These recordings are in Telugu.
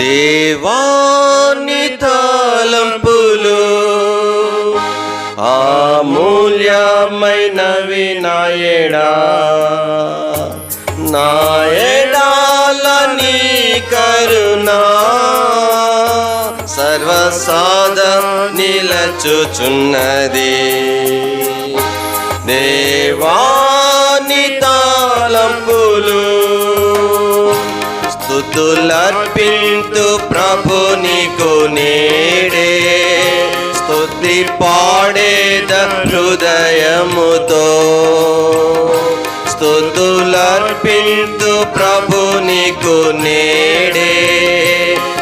దేవాని తలంపులు అమూల్యమైనవి నాయడా నాయడాలని కరుణా. సర్వసాద నిలచుచున్నది. దేవాని తాళంపులు స్థుతులర్పింతు ప్రభు నీకు నేడే స్తుతి పాడేద హృదయముతో. స్థుతులర్పింతు ప్రభు నీకు నేడే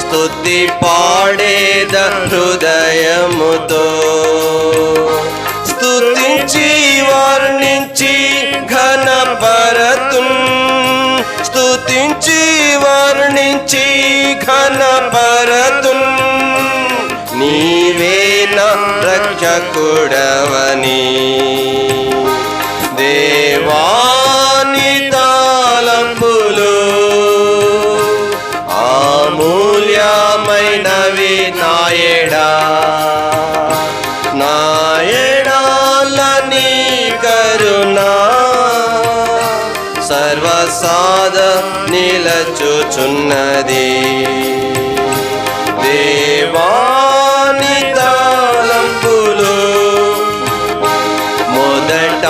స్తుతి పాడేద హృదయముతో. స్తుతించి వర్ణించి ఘనపరతున్ స్తుతించి వర్ణించి ఘనపరతున్ నీవే నా రక్షకుడవని. దేవాని తాళంపులు అమూల్యమైనవి నాయడా. నాయడాలని కరుణ. సర్వసా నిలచుచున్నది. దేవాని తాళంపులు మొదట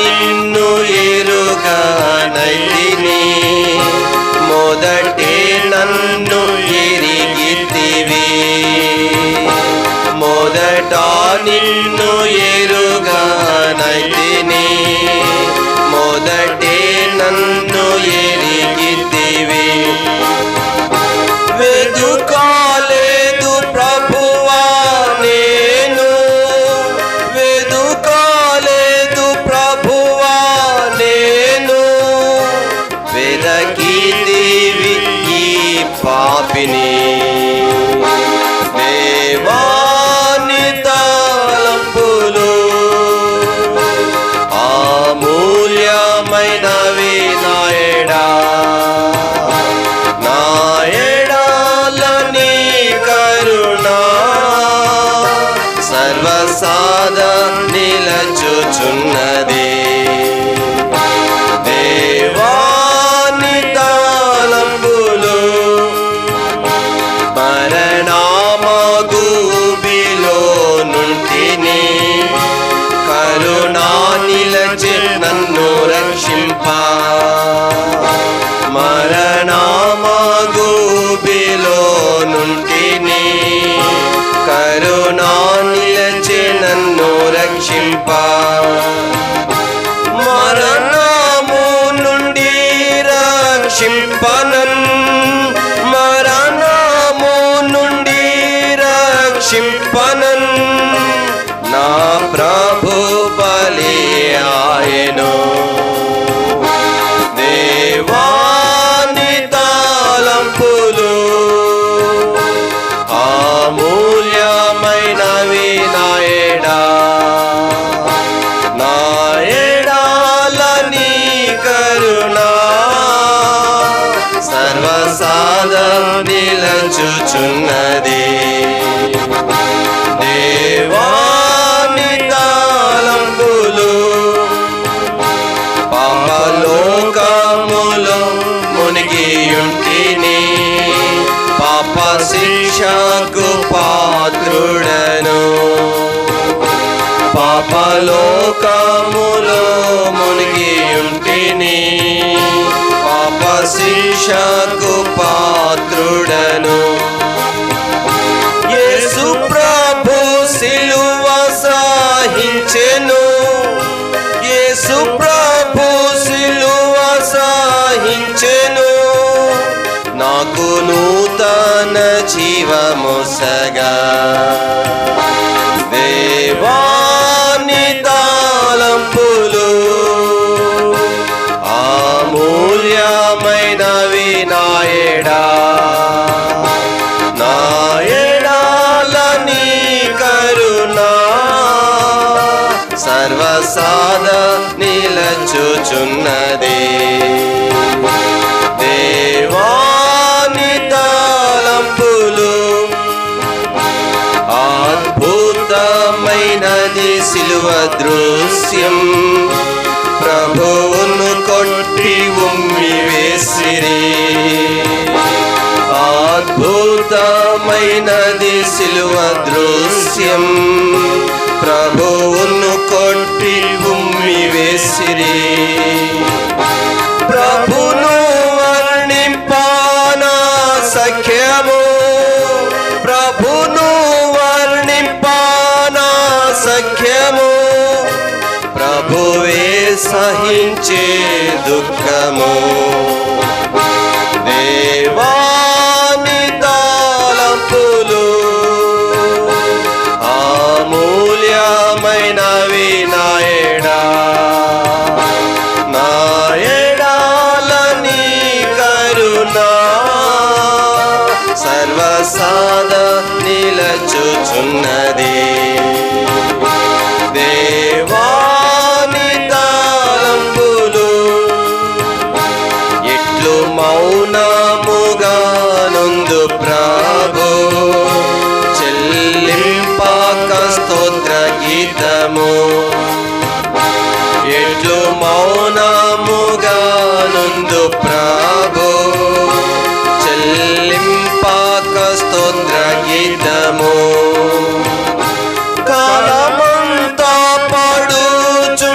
నిన్ను ఎరుగనైతిని మొదటే నన్ను ఎరిగితివి. మొదట నిన్ను పాపిని దేవాని తలంపులు అమూల్యమైనవి నాయడా నాయడాల కరుణ. సర్వసాద నిలచుచున్నది. కరుణలో నుంటిని కరుణా నిలచి నన్ను రక్షింప. మరణము నుండి రక్షింపనన్. మరణము నుండి రక్షింపనన్. సర్వసాద నిలచుచున్నది దేవాని తాళంబులు పాపలోకములో మునిగియుంటిని పాప శిక్షకు పాత్రుడను పాపలోకములో మునిగియుంటిని పాప శిక్షకు పాత్రుడను యేసు ప్రభు సిలువ సాహించెను. యేసు ప్రభు సిలువ సాహించెను. నాకు నూతన జీవముసగా దేవా సర్వసాద నిలచుచున్నది. దేవాని తలంపులు అద్భుతమైనది సిలువ దృశ్యం. ప్రభువును కొట్టి ఉమ్మి వేసిరి. అద్భుతమైనది సిలువ దృశ్యం. ప్రభు ప్రభును వర్ణింపానా సఖ్యము. ప్రభును వర్ణింపానా సఖ్యము. ప్రభువే సహించే దుఃఖము. సర్వసాద నిలచుచున్నది. కాలము కాలమంతా పడుచుండేదా?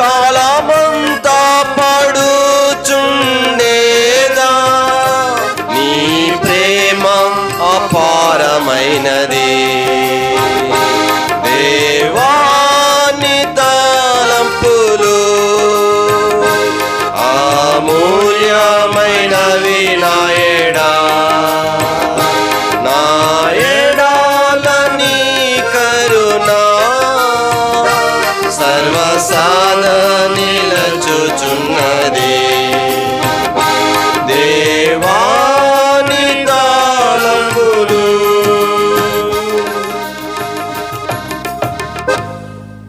కాలమంతా పడుచుండేదా? నీ ప్రేమ అపారమైనది. to do